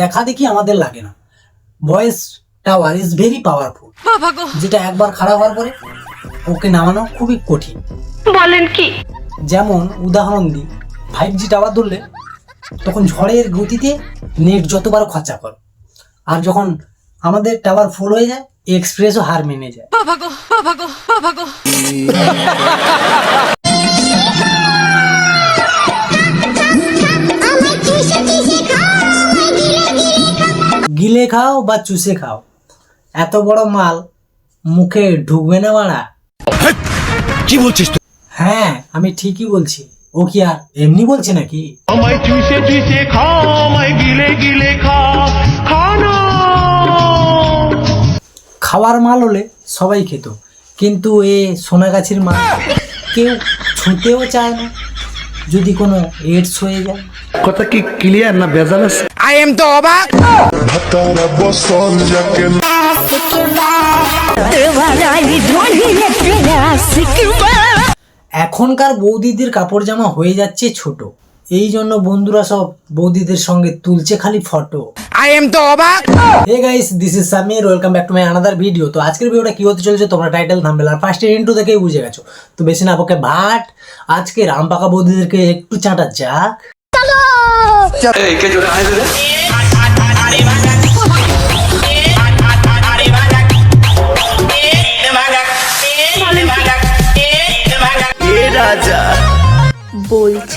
দেখা দেখি আমাদের লাগে না। Voice tower is very powerful যেটা একবার খারাপ হওয়ার পরে ওকে নামানো খুবই কঠিন। বলেন কি? যেমন উদাহরণ দিই ফাইভ জি টাওয়ার ধরলে তখন ঝড়ের গতিতে নেট যতবার খরচা কর। আর যখন আমাদের টাওয়ার ফুল হয়ে যায় এক্সপ্রেসও হার মেনে যায়। গিলে খাও বা চুষে খাও। এত বড় মাল মুখে ঢুকবে না মারা। কি বলছিস হ্যাঁ আমি ঠিকই বলছি। ও কি আর এমনি বলছে নাকি? আমায় চুষে চুষে খা আমায় গিলে গিলে খা খানা খাওয়ার মাল হলে সবাই খেত কিন্তু এ সোনাগাছির মাল কেউ ছুঁতেও চায় না যদি কোনো এডস হয়ে যায়। কথা কি ক্লিয়ার না ভেজাল আছে? ভাতারা বসন যাকে এখনকার বৌদিদের কাপড় জামা হয়ে যাচ্ছে ছোট। এই জন্য বন্ধুরা সব বৌদিদের সঙ্গে তুলছে খালি ফটো। আই এম তো অবাক hey guys this is Samir welcome back to my another video তো আজকের ভিডিওটা কি হতে চলেছে তোমরা টাইটেল থাম্বেল আর ফার্স্ট ইন্টু দেখেই বুঝে গেছো। তো বেশি না পক্ষে ভাট আজকে রাম পাকা বৌদিদেরকে একটু চাঁটা যাক।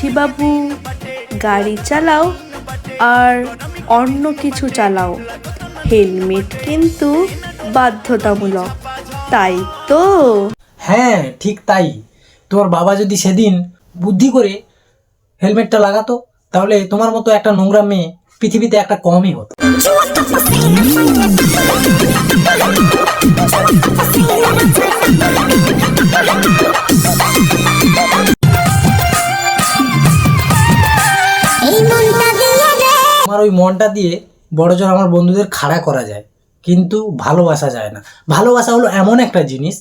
বলছি বাবু গাড়ি চালাও আর অন্য কিছু চালাও। হেলমেট কিন্তু বাধ্যতামূলক। তাই তো? হ্যাঁ ঠিক তাই। তোমার বাবা যদি সেদিন বুদ্ধি করে হেলমেটটা লাগাতো তাহলে তোমার মতো একটা নোংরা মেয়ে পৃথিবীতে একটা কমই হতো। মনটা দিয়ে বড় জোর আমার বন্ধুদের খাড়া করা যায়। কিন্তু ভালোবাসা যায় না। ভালোবাসা হলো এমন একটা জিনিস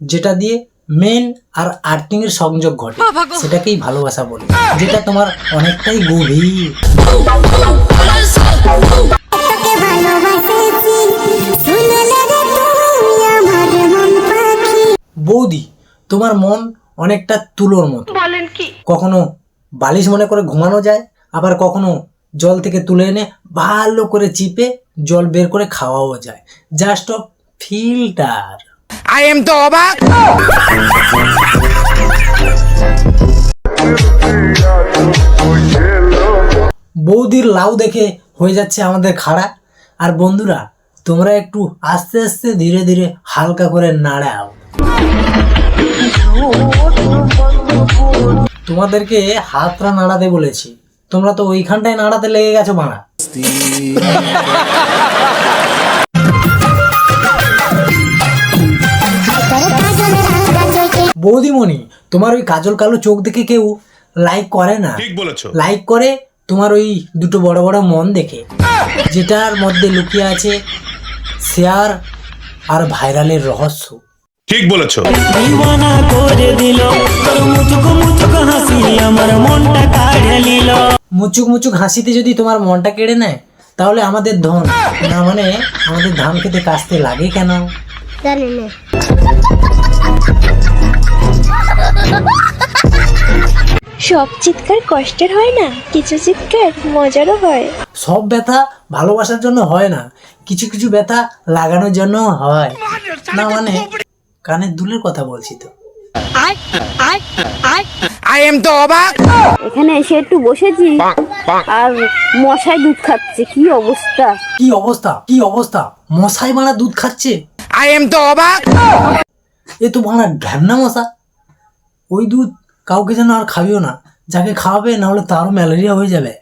যেটা দিয়ে মেন আর আর্থিং এর সংযোগ ঘটে। সেটাকেই ভালোবাসা বলে। যেটা তোমার অনেকটাই গভীর। বৌদি তোমার মন অনেকটা তুলোর মতো। বলেন কি? কখনো বালিশ মনে করে ঘুমানো যায় আবার কখনো জল থেকে তুলে এনে ভালো করে চিপে জল বের করে খাওয়াও যায়। Just of filter I am তো অবাক বৌদির লাউ দেখে হয়ে যাচ্ছে আমাদের খাড়া। আর বন্ধুরা তোমরা একটু আস্তে আস্তে ধীরে ধীরে হালকা করে নাড়াও। তোমাদেরকে হাতটা নাড়াতে বলেছি। তোমরা তো ওইখানটায় নাড়াতে লেগে গেছো মারা বৌদিমণি তোমার ওই কাজল কালো চোখ দেখে কেউ লাইক করে না? ঠিক বলেছ। লাইক করে তোমার ওই দুটো বড় বড় মন দেখে। যেটার মধ্যে লুকিয়ে আছে শেয়ার আর ভাইরালের রহস্য। ঠিক বলেছ। মুচুক মুচুক হাসিতে যদি তোমার মনটা কেড়ে নেয় তাহলে আমাদের ধন। না মানে আমাদের ধান খেতে কাস্তে লাগে কেন? সব চিৎকার কষ্টের হয় না কিছু চিৎকার মজারও হয়। সব ব্যথা ভালোবাসার জন্য হয় না কিছু কিছু ব্যথা লাগানোর জন্য হয়। না মানে কানের দুলের কথা বলছি তো। এখানে এসে একটু বসেছি। আর মশাই দুধ খাচ্ছে কি অবস্থা? কি অবস্থা কি অবস্থা? মশাই মারা দুধ খাচ্ছে? আই এম তো অবাক এ তো মারা ঢ্যামনা মশা। ওই দুধ কাউকে যেন আর খাবিও না যাকে খাওয়াবে না হলে তারও ম্যালেরিয়া হয়ে যাবে।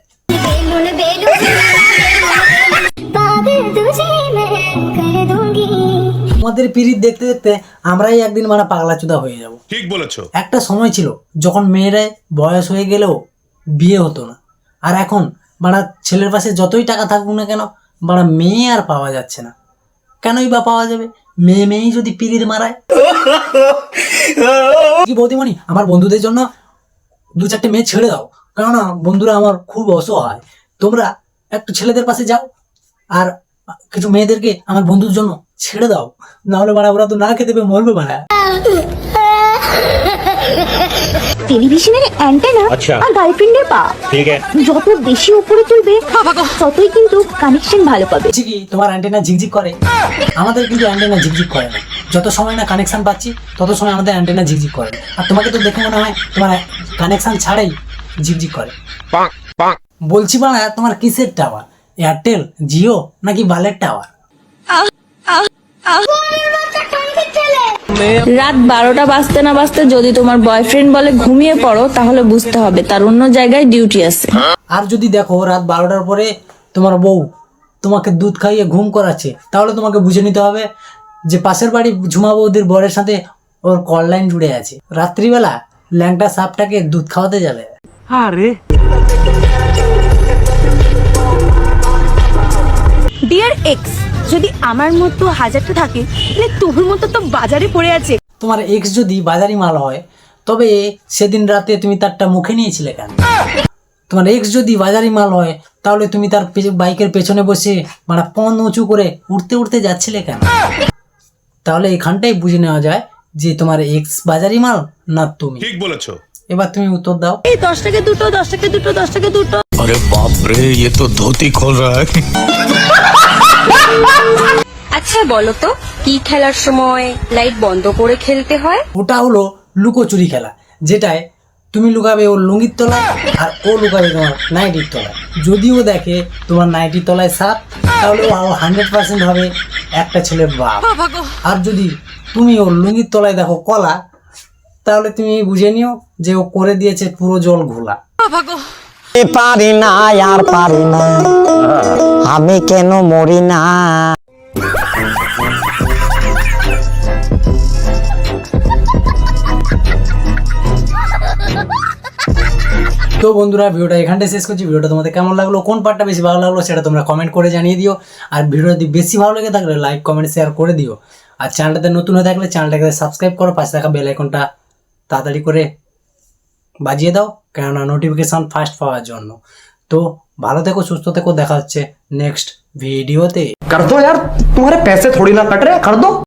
তোমাদের পিরিত দেখতে দেখতে আমরাই একদিন মানে পাগলা চুদা হয়ে যাব। ঠিক বলেছ। একটা সময় ছিল যখন মেয়েরা বয়স হয়ে গেলেও বিয়ে হতো না। আর এখন বাড়া ছেলের পাশে যতই টাকা থাকুক না কেন বাড়া মেয়ে আর পাওয়া যাচ্ছে না। কেনই বা পাওয়া যাবে? মেয়ে মেয়েই যদি পিরিত মারায়। কি বৌদিমণি আমার বন্ধুদের জন্য দু চারটে মেয়ে ছেড়ে দাও। কেননা বন্ধুরা আমার খুব অসহায়। তোমরা একটু ছেলেদের পাশে যাও। আর কিছু মেয়েদেরকে আমার বন্ধুর জন্য ছেড়ে দাও। নাহলে বাড়া ওরা তো না খেতে পেয়ে মরবে বাড়া টেলিভিশনের অ্যান্টেনা আর গার্লফ্রেন্ডের পা। ঠিক যত বেশি উপরে তুলবে ততই কিন্তু কানেকশন ভালো পাবে। কি তোমার অ্যান্টেনা ঝিকঝিক করে? আমাদের কিন্তু অ্যান্টেনা ঝিকঝিক করে না। যত সময় না কানেকশন পাচ্ছি তত সময় আমাদের অ্যান্টেনা ঝিকঝিক করে। আর তোমাকে তো দেখে মনে হয় তোমার কানেকশন ছাড়াই ঝিকঝিক করে। বলছি বাড়া তোমার কিসের টাওয়ার এয়ারটেল জিও নাকি বালের টাওয়ার রাত বারোটা বাজতে না বাজতে যদি তোমার বয়ফ্রেন্ড বলে ঘুমিয়ে পড়ো তাহলে বুঝতে হবে তার অন্য জায়গায় ডিউটি আছে। আর যদি দেখো রাত বারোটার পরে তোমার বউ তোমাকে দুধ খাইয়ে ঘুম করাচ্ছে তাহলে তোমাকে বুঝে নিতে হবে যে পাশের বাড়ি ঝুমা বৌদির বরের সাথে ওর কল লাইন জুড়ে আছে। রাত্রিবেলা ল্যাংটা সাপটাকে দুধ খাওয়াতে যাবে। ডিয়ার এক্স যদি আমার মতো হাজারটা থাকে তাহলে তোর মতো তো বাজারে পড়ে আছে তোমার এক্স যদি বাজারি মাল হয় তবে সেদিন রাতে তুমি তারটা মুখে নিয়েছিলে কেন তোমার এক্স যদি বাজারি মাল হয় তাহলে তুমি তার পে- বাইকের পেছনে বসে মানে পন উঁচু করে উঠতে উঠতে যাচ্ছিলে কেন তাহলে এখানটাই বুঝে নেওয়া যায় যে তোমার এক্স বাজারি মাল না তুমি ঠিক বলেছো এবার তুমি উত্তর দাও এই দশ টাকা দুটো দশ টাকা দুটো দশ টাকা দুটো अरे बाप रे ये तो धोती खोल रहा है আচ্ছা বলো তো কি খেলার সময় লাইট বন্ধ করে খেলতে হয়? ওটা হলো লুকোচুরি খেলা যেটায় তুমি লুকাবে ওর লুঙ্গির তলায় আর ও লুকাবে তোমার নাইটির তলায়। যদিও দেখে তোমার নাইটির তলায় সাপ তাহলে ও হান্ড্রেড পার্সেন্ট হবে একটা ছেলের বাপ। আর যদি তুমি ওর লুঙ্গির তলায় দেখো কলা তাহলে তুমি বুঝে নিও যে ও করে দিয়েছে পুরো জল ঘোলা। পারি না, আর পারি না। আমি কেন মরি না? তো বন্ধুরা, ভিডিওটা এখানটায় শেষ করছি। ভিডিওটা তোমাদের কেমন লাগল, কোন পার্টটা বেশি ভালো লাগল সেটা তোমরা কমেন্ট করে জানিয়ে দিও। আর ভিডিওটা যদি বেশি ভালো লেগে থাকলে লাইক কমেন্ট শেয়ার করে দিও। আর চ্যানেলটাতে নতুন হয়ে থাকলে চ্যানেলটাকে সাবস্ক্রাইব করো, পাশে থাকা বেল আইকনটা তাড়াতাড়ি করে বাজিয়ে দাও কেননা নোটিফিকেশন ফাস্ট পাওয়ার জন্য তো ভালো থেকো সুস্থ থেকো দেখা হচ্ছে নেক্সট ভিডিওতে कर दो यार तुम्हारे पैसे थोड़ी ना कट रहे कर दो